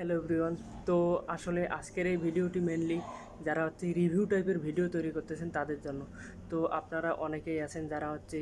Hello everyone. তো আসলে আজকের এই ভিডিওটি মেনলি যারা হচ্ছে রিভিউ টাইপের ভিডিও তৈরি করতেছেন তাদের জন্য। তো আপনারা অনেকেই আছেন যারা হচ্ছে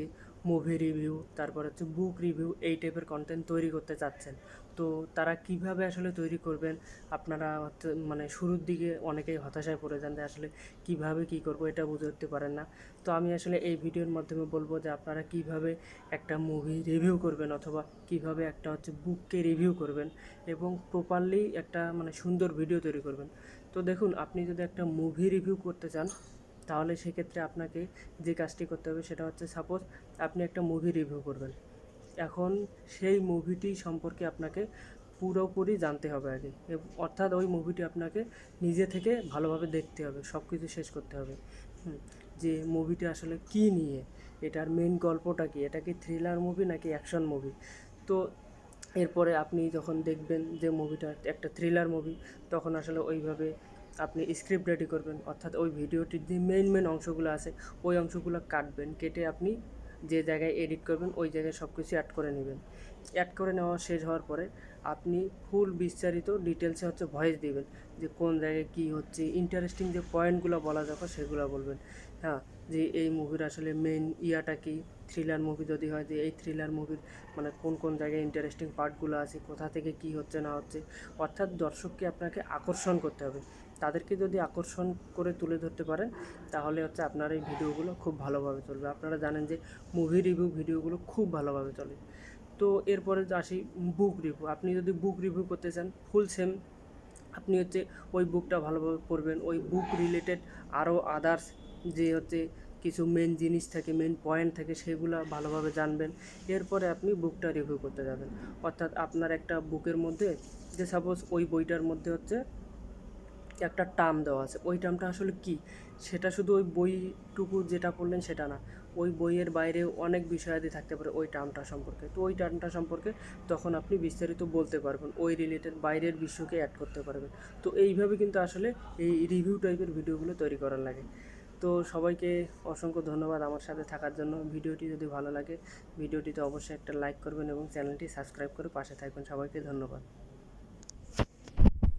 মুভি রিভিউ তারপর হচ্ছে বুক রিভিউ এই টাইপের কন্টেন্ট তৈরি করতে চাচ্ছেন। তো তারা কীভাবে আসলে তৈরি করবেন? আপনারা হচ্ছে মানে শুরুর দিকে অনেকেই হতাশায় পড়ে যান যে আসলে কীভাবে কি করব, এটা বুঝে উঠতে পারেন না। তো আমি আসলে এই ভিডিওর মাধ্যমে বলব যে আপনারা কীভাবে একটা মুভি রিভিউ করবেন অথবা কীভাবে একটা হচ্ছে বুককে রিভিউ করবেন এবং প্রপারলি একটা মানে সুন্দর ভিডিও তৈরি করবেন। তো দেখুন, আপনি যদি একটা মুভি রিভিউ করতে চান তাহলে সেক্ষেত্রে আপনাকে যে কাজটি করতে হবে সেটা হচ্ছে সাপোজ আপনি একটা মুভি রিভিউ করবেন। এখন সেই মুভিটি সম্পর্কে আপনাকে পুরোপুরি জানতে হবে আগে। অর্থাৎ ওই মুভিটি আপনাকে নিজে থেকে ভালোভাবে দেখতে হবে সব কিছু শেষ করতে হবে। যে মুভিটি আসলে কি নিয়ে, এটার মেন গল্পটা কি, এটা কি থ্রিলার মুভি নাকি অ্যাকশন মুভি তো এরপরে আপনি যখন দেখবেন যে মুভিটা একটা থ্রিলার মুভি তখন আসলে ওইভাবে আপনি স্ক্রিপ্ট রেডি করবেন, অর্থাৎ ওই ভিডিওটির যে মেইন মেইন অংশগুলো আছে, ওই অংশগুলো কাটবেন, কেটে আপনি যে জায়গায় এডিট করবেন, ওই জায়গায় সব কিছু অ্যাড করে নেবেন। অ্যাড করে নেওয়া শেষ হওয়ার পরে আপনি ফুল বিস্তারিত ডিটেলসে হচ্ছে ভয়েস দিবেন, যে কোন জায়গায় কী হচ্ছে ইন্টারেস্টিং যে পয়েন্টগুলো বলা দরকার সেগুলো বলবেন। হ্যাঁ যে এই মুভির আসলে মেন ইয়াটা কি থ্রিলার মুভি যদি হয় যে এই থ্রিলার মুভির মানে কোন কোন জায়গায় ইন্টারেস্টিং পার্টগুলো আছে, কোথা থেকে কি হচ্ছে, না হচ্ছে, অর্থাৎ দর্শককে আপনাকে আকর্ষণ করতে হবে। তাদেরকে যদি আকর্ষণ করে তুলে ধরতে পারেন, তাহলে হচ্ছে আপনার এই ভিডিওগুলো খুব ভালোভাবে চলবে। আপনারা জানেন যে মুভি রিভিউ ভিডিওগুলো খুব ভালোভাবে চলে। তো এরপরে আসি বুক রিভিউ আপনি যদি বুক রিভিউ করতে চান ফুল সেম আপনি হচ্ছে ওই বুকটা ভালোভাবে পড়বেন। ওই বুক রিলেটেড আরও আদার্স যে হচ্ছে কিছু মেন জিনিস থাকে মেন পয়েন্ট থাকে, সেগুলো ভালোভাবে জানবেন। এরপরে আপনি বুকটা রিভিউ করতে যাবেন। অর্থাৎ আপনার একটা বুকের মধ্যে, যে সাপোজ ওই বইটার মধ্যে হচ্ছে একটা টার্ম দেওয়া আছে। ওই টার্মটা আসলে কি? সেটা শুধু ওই বইটুকু যেটা পড়লেন সেটা না। ওই বইয়ের বাইরে অনেক বিষয়াদি থাকতে পারে ওই টার্মটা সম্পর্কে। তো ওই টার্মটা সম্পর্কে তখন আপনি বিস্তারিত বলতে পারবেন। ওই রিলেটেড বাইরের বিশ্বকে অ্যাড করতে পারবেন। তো এইভাবে কিন্তু আসলে এই রিভিউ টাইপের ভিডিওগুলো তৈরি করার লাগে। তো সবাইকে অসংখ্য ধন্যবাদ আমার সাথে থাকার জন্য। ভিডিওটি যদি ভালো লাগে, ভিডিওটিতে অবশ্যই একটা লাইক করবেন এবং চ্যানেলটি সাবস্ক্রাইব করে পাশে থাকবেন। সবাইকে ধন্যবাদ।